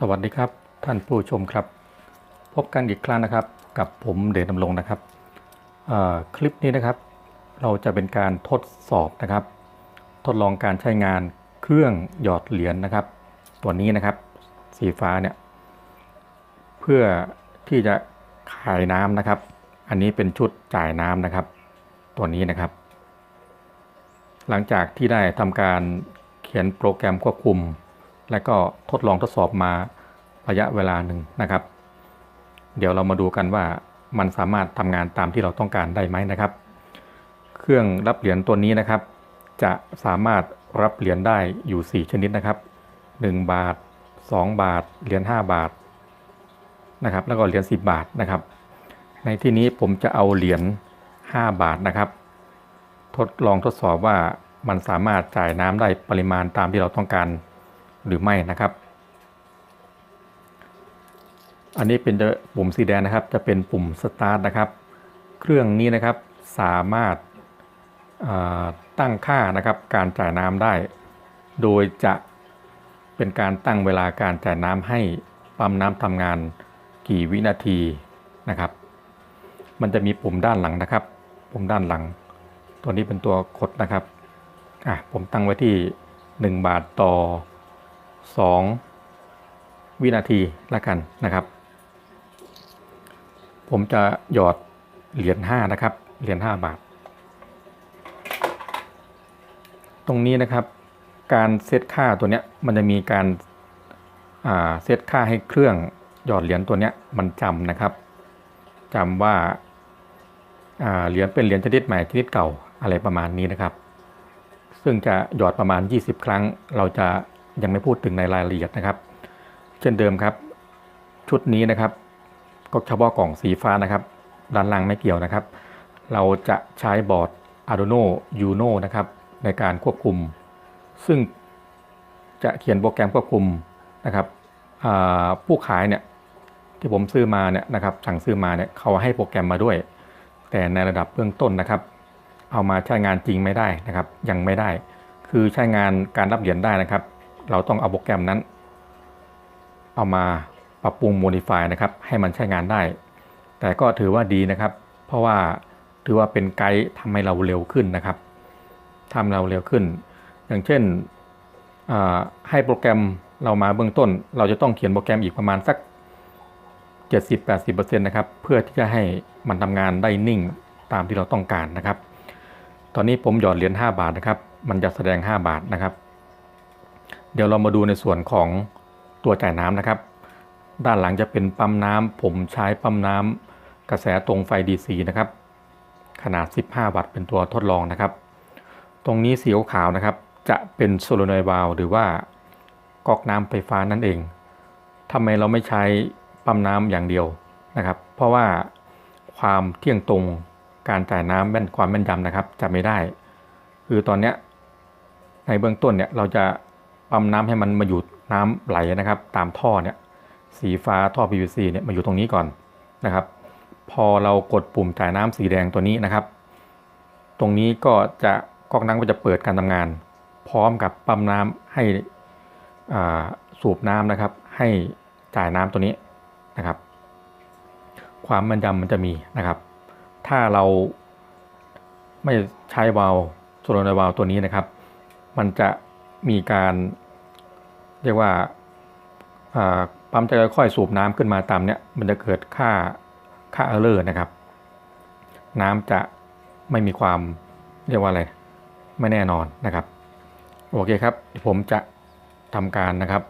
สวัสดีครับท่านผู้ชมครับ พบกันอีกครั้งนะครับกับผมเดชดำรงนะครับคลิปนี้นะครับ เราจะเป็นการทดสอบนะครับ ทดลองการใช้งานเครื่องหยอดเหรียญนะครับ ตัวนี้นะครับสีฟ้าเนี่ยเพื่อที่จะขายน้ำนะครับ อันนี้เป็นชุดจ่ายน้ำนะครับ ตัวนี้นะครับ หลังจากที่ได้ทำการเขียนโปรแกรมควบคุม และก็ทดลองทดสอบมาระยะเวลาหนึ่งนะครับ เดี๋ยวเรามาดูกันว่ามันสามารถทำงานตามที่เราต้องการได้ไหมนะครับ เครื่องรับเหรียญตัวนี้นะครับ จะสามารถรับเหรียญได้อยู่ 4 ชนิดนะครับ 1 บาท 2 บาท เหรียญ5บาทนะครับ แล้วก็เหรียญ10 บาทนะครับ ในที่นี้ผมจะเอาเหรียญ5บาทนะครับ ทดลองทดสอบว่ามันสามารถจ่ายน้ำได้ปริมาณตามที่เราต้องการ หรือไม่นะครับ อันนี้เป็นปุ่มสีแดงนะครับ จะเป็นปุ่มสตาร์ทนะครับ เครื่องนี้นะครับสามารถาตั้งค่านะครับการจ่ายน้ำได้ โดยจะเป็นการตั้งเวลาการจ่ายน้ำให้ปั๊มน้ำทำงานกี่วินาทีนะครับ มันจะมีปุ่มด้านหลังนะครับ ปุ่มด้านหลัง ตัวนี้เป็นตัวกดนะครับอะผมตั้งไว้ที่ 1 บาทต่อ 2 วินาทีละกันนะครับ ผมจะหยอดเหรียญ5นะครับ เหรียญ5บาท ตรงนี้นะครับ การเซตค่าตัวเนี้ยมันจะมีการเซตค่าให้เครื่องหยอดเหรียญตัวเนี้ยมันจำนะครับจำว่าอ่าเหรียญเป็นเหรียญชนิดใหม่ชนิดเก่าอะไรประมาณนี้นะครับ ซึ่งจะหยอดประมาณ 20 ครั้ง เราจะ ยังไม่พูดถึงในรายละเอียดนะครับ เช่นเดิมครับ ชุดนี้นะครับ ก็เฉพาะกล่องสีฟ้านะครับ ด้านล่างไม่เกี่ยวนะครับ เราจะใช้บอร์ด Arduino Uno นะครับในการควบคุม ซึ่งจะเขียนโปรแกรมควบคุมนะครับผู้ขายเนี่ยที่ผมซื้อมาเนี่ยนะครับสั่งซื้อมาเนี่ยเขาให้โปรแกรมมาด้วย แต่ในระดับเบื้องต้นนะครับ เอามาใช้งานจริงไม่ได้นะครับ ยังไม่ได้ คือใช้งานการรับเหรียญได้นะครับ เราต้องเอาโปรแกรมนั้น เอามาปรับปรุงโมดิฟายนะครับ ให้มันใช้งานได้ แต่ก็ถือว่าดีนะครับ เพราะว่าถือว่าเป็นไกด์ทำให้เราเร็วขึ้นนะครับทำเราเร็วขึ้น อย่างเช่นให้โปรแกรมเรามาเบื้องต้น เราจะต้องเขียนโปรแกรมอีกประมาณสัก 70-80%นะครับ เพื่อที่จะให้มันทำงานได้นิ่งตามที่เราต้องการนะครับ ตอนนี้ผมหยอดเหรียญ5บาทนะครับ มันจะแสดง 5 บาทนะครับ เดี๋ยวเรามาดูในส่วนของตัวจ่ายน้ำนะครับ ด้านหลังจะเป็นปั๊มน้ำผมใช้ปั๊มน้ำกระแสตรงไฟ DC นะครับ ขนาด 15 วัตต์เป็นตัวทดลองนะครับ ตรงนี้สีขาวนะครับ จะเป็นโซโลนอยด์วาลหรือว่าก๊อกน้ำไฟฟ้านั่นเองทำไมเราไม่ใช้ปั๊มน้ำอย่างเดียวนะครับ เพราะว่าความเที่ยงตรงการจ่ายน้ำแม่นความแม่นยำนะครับจะไม่ได้ คือตอนเนี้ยในเบื้องต้นเนี่ยเราจะ ปั๊มน้ำให้มันมาอยู่น้ำไหลนะครับ ตามท่อเนี่ยสีฟ้าท่อ PVC เนี่ยมาอยู่ตรงนี้ก่อนนะครับ พอเรากดปุ่มจ่ายน้ำสีแดงตัวนี้นะครับ ตรงนี้ก็จะก๊อกน้ำก็จะเปิดการทำงาน พร้อมกับปั๊มน้ำให้สูบน้ำนะครับ ให้จ่ายน้ำตัวนี้นะครับ ความม่นยำมันจะมีนะครับ ถ้าเราไม่ใช้วาล์วโซลนอยวาล์วตัวนี้นะครับ มันจะมีการ เรียกว่าปั๊มจะค่อยๆสูบน้ำขึ้นมาตามเนี้ยมันจะเกิดค่าค่าเออร์เลอร์นะครับ น้ำจะไม่มีความเรียกว่าอะไรไม่แน่นอนนะครับโอเคครับ ผมจะทำการนะครับ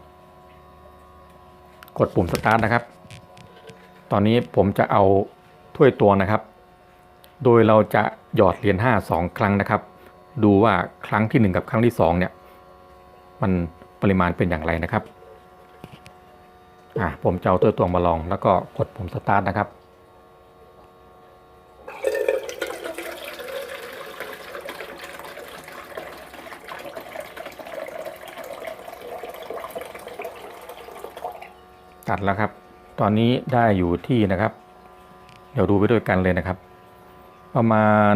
กดปุ่มสตาร์ทนะครับ ตอนนี้ผมจะเอาถ้วยตวงนะครับ โดยเราจะหยอดเหรียญ5 2 ครั้งนะครับ ดูว่าครั้งที่ 1 กับครั้งที่2เนี่ยมัน ปริมาณเป็นอย่างไรนะครับอะผมจะเอาถ้วตวงมาลองแล้วก็กดปุ่มสตาร์ทนะครับตัดแล้วครับ ตอนนี้ได้อยู่ที่นะครับ เดี๋ยวดูไปด้วยกันเลยนะครับ ประมาณ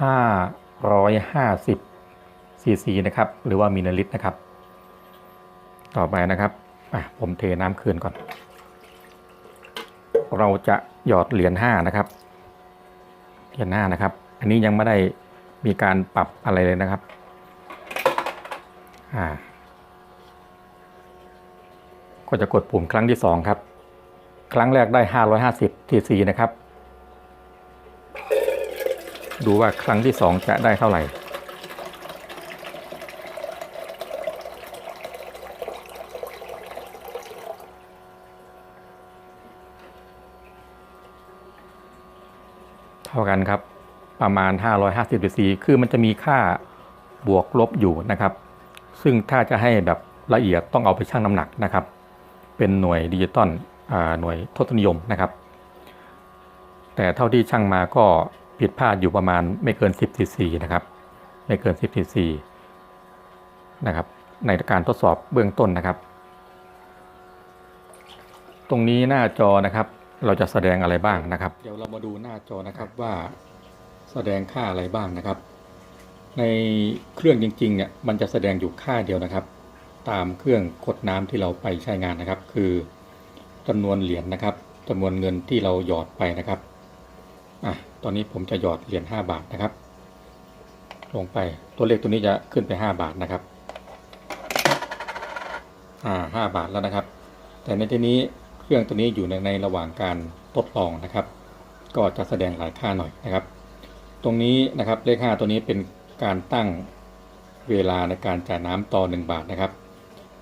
ห้าร้อยห้าสิบ ซีซีนะครับหรือว่ามิลลิลิตรนะครับ ต่อไปนะครับอะผมเทน้ำคืนก่อน เราจะหยอดเหรียญห้านะครับเหรียญห้านะครับ อันนี้ยังไม่ได้มีการปรับอะไรเลยนะครับอ่าก็จะกดปุ่มครั้งที่สองครับ ครั้งแรกได้ 550 TC นะครับ ดูว่าครั้งที่สองจะได้เท่าไหร่ ท่ากันครับ ประมาณ 550 cc คือมันจะมีค่าบวกลบอยู่นะครับ ซึ่งถ้าจะให้แบบละเอียดต้องเอาไปชั่งน้ำหนักนะครับ เป็นหน่วยดิจิตอลหน่วยทศนิยมนะครับ แต่เท่าที่ชั่งมาก็ผิดพลาดอยู่ประมาณไม่เกิน 10 cc นะครับ ไม่เกิน 10 cc นะครับ ในการทดสอบเบื้องต้นนะครับ ตรงนี้หน้าจอนะครับ เราจะแสดงอะไรบ้างนะครับ เดี๋ยวเรามาดูหน้าจอนะครับว่าแสดงค่าอะไรบ้างนะครับ ในเครื่องจริงๆเนี่ยมันจะแสดงอยู่ค่าเดียวนะครับ ตามเครื่องกดน้ำที่เราไปใช้งานนะครับ คือจำนวนเหรียญนะครับจำนวนเงินที่เราหยอดไปนะครับอะตอนนี้ผมจะหยอดเหรียญ5บาทนะครับ ลงไปตัวเลขตัวนี้จะขึ้นไป 5 บาทนะครับอ่า5บาทแล้วนะครับ แต่ในที่นี้ เครื่องตัวนี้อยู่ในในระหว่างการทดลองนะครับ ก็จะแสดงหลายค่าหน่อยนะครับ ตรงนี้นะครับเลข5ตัวนี้เป็นการตั้งเวลาในการจ่ายน้ำต่อ 1 บาทนะครับ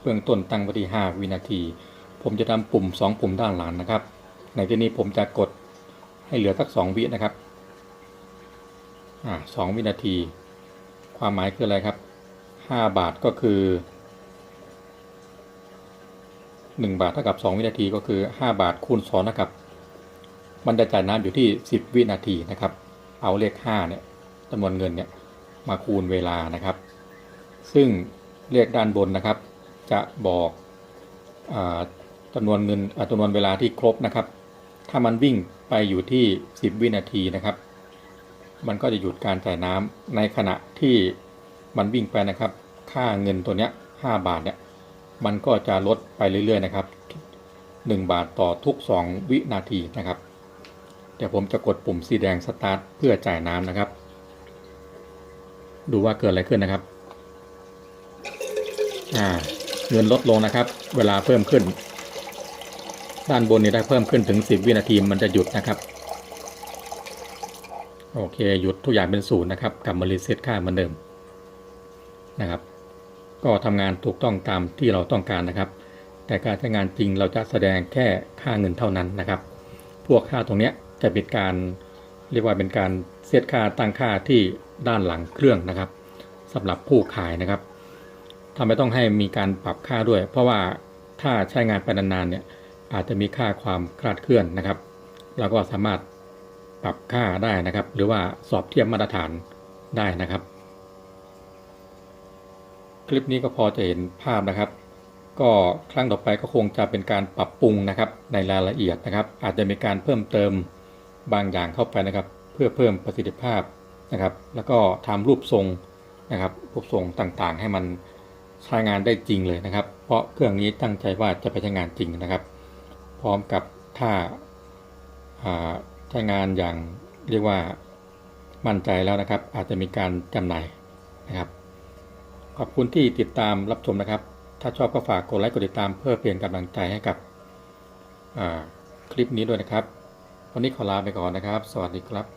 เบื้องต้นตั้งไว้ที่ 5 วินาที ผมจะทำปุ่ม 2 ปุ่มด้านหลังนะครับ ในที่นี้ผมจะกดให้เหลือสัก 2 วินะครับอ่าสวินาที ความหมายคืออะไรครับ 5 บาทก็คือ 1 บาทเท่ากับ 2 วินาทีก็คือ 5 บาทคูณ2เท่ากับ มันจะจ่ายน้ำอยู่ที่ 10 วินาทีนะครับ เอาเลข5เนี่ยจำนวนเงินเนี่ยมาคูณเวลานะครับ ซึ่งเลขด้านบนนะครับ จะบอกอาจำนวนเงินอ่าจำนวนเวลาที่ครบนะครับ ถ้ามันวิ่งไปอยู่ที่ 10 วินาทีนะครับ มันก็จะหยุดการจ่ายน้ำในขณะที่มันวิ่งไปนะครับ ค่าเงินตัวเนี้ย5บาทเนี่ย มันก็จะลดไปเรื่อยๆนะครับ 1 บาทต่อทุก 2 วินาทีนะครับ เดี๋ยวผมจะกดปุ่มสีแดงสตาร์ทเพื่อจ่ายน้ำนะครับ ดูว่าเกิดอะไรขึ้นนะครับอ่าเงินลดลงนะครับ เวลาเพิ่มขึ้น ด้านบนนี้ได้เพิ่มขึ้นถึง 10 วินาทีมันจะหยุดนะครับโอเค หยุดทุกอย่างเป็นศูนย์นะครับกลับมารีเซ็ตค่าเหมือนเดิมนะครับ ก็ทำงานถูกต้องตามที่เราต้องการนะครับ แต่การใช้งานจริงเราจะแสดงแค่ค่าเงินเท่านั้นนะครับ พวกค่าตรงนี้จะเป็นการเรียกว่าเป็นการเซตค่าตั้งค่าที่ด้านหลังเครื่องนะครับสำหรับผู้ขายนะครับทำไมต้องให้มีการปรับค่าด้วย เพราะว่าถ้าใช้งานไปนานๆเนี่ยอาจจะมีค่าความคลาดเคลื่อนนะครับเราก็สามารถปรับค่าได้นะครับ หรือว่าสอบเทียบมาตรฐานได้นะครับ คลิปนี้ก็พอจะเห็นภาพนะครับ ก็ครั้งต่อไปก็คงจะเป็นการปรับปรุงนะครับในรายละเอียดนะครับ อาจจะมีการเพิ่มเติมบางอย่างเข้าไปนะครับ เพื่อเพิ่มประสิทธิภาพนะครับ แล้วก็ทำรูปทรงนะครับรูปทรงต่างๆ ให้มันใช้งานได้จริงเลยนะครับ เพราะเครื่องนี้ตั้งใจว่าจะไปใช้งานจริงนะครับ พร้อมกับถ้าใช้งานอย่างเรียกว่ามั่นใจแล้วนะครับ อาจจะมีการจำหน่ายนะครับ ขอบคุณที่ติดตามรับชมนะครับ ถ้าชอบก็ฝากกดไลค์กดติดตามเพื่อเป็นกำลังใจให้กับคลิปนี้ด้วยนะครับ วันนี้ขอลาไปก่อนนะครับ สวัสดีครับ